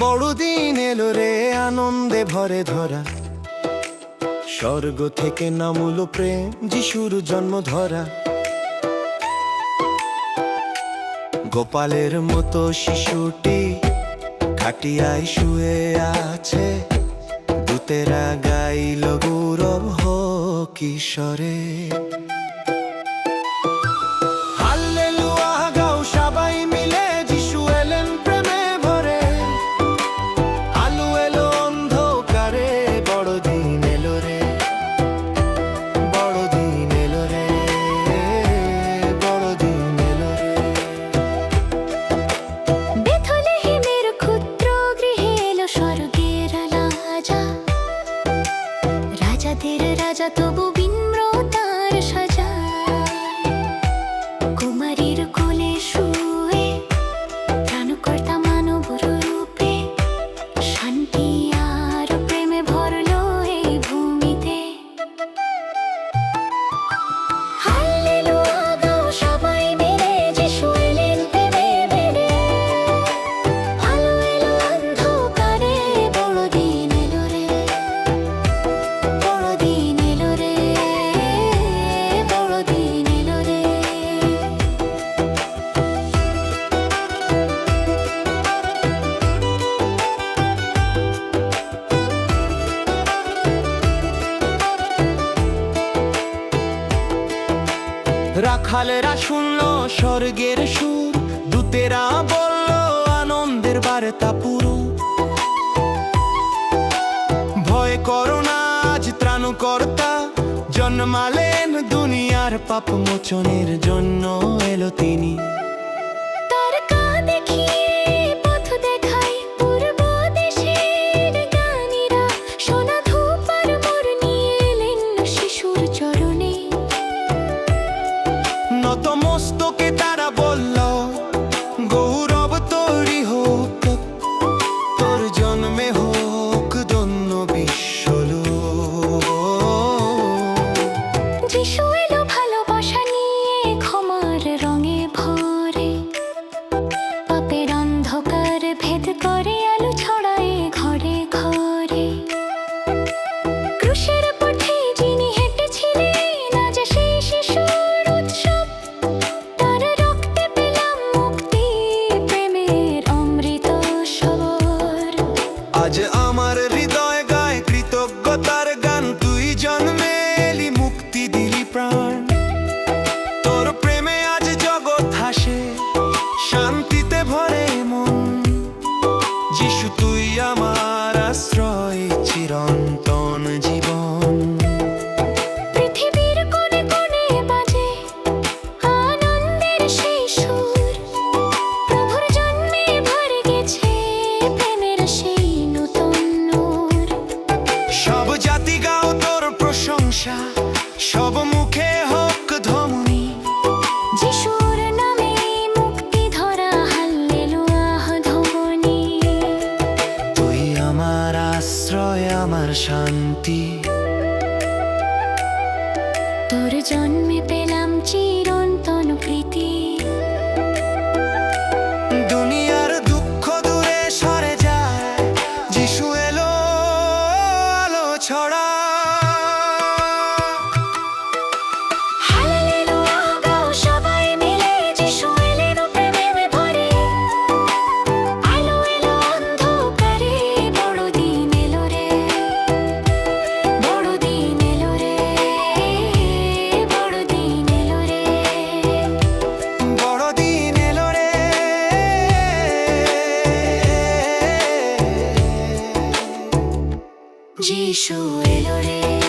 বড়দিন এলো রে, আনন্দে ভরে ধরা। স্বর্গ থেকে নামুলো প্রেম, যিশুর জন্ম ধরা। গোপালের মতো শিশুটি খাটিয়ায় শুয়ে আছে। দূতেরা গাইল, গৌরব কিশোরে। château beau. রাখালেরা শুনল স্বর্গের সুর, দূতেরা বলল আনন্দের বার্তা পুরু। ভয় করো না, আজ ত্রাণকর্তা, জন্মালেন দুনিয়ার পাপ মোচনের জন্য এলো তিনি। disso tudo তোর জন্মে পেলাম চির শুয়ে এলো রে।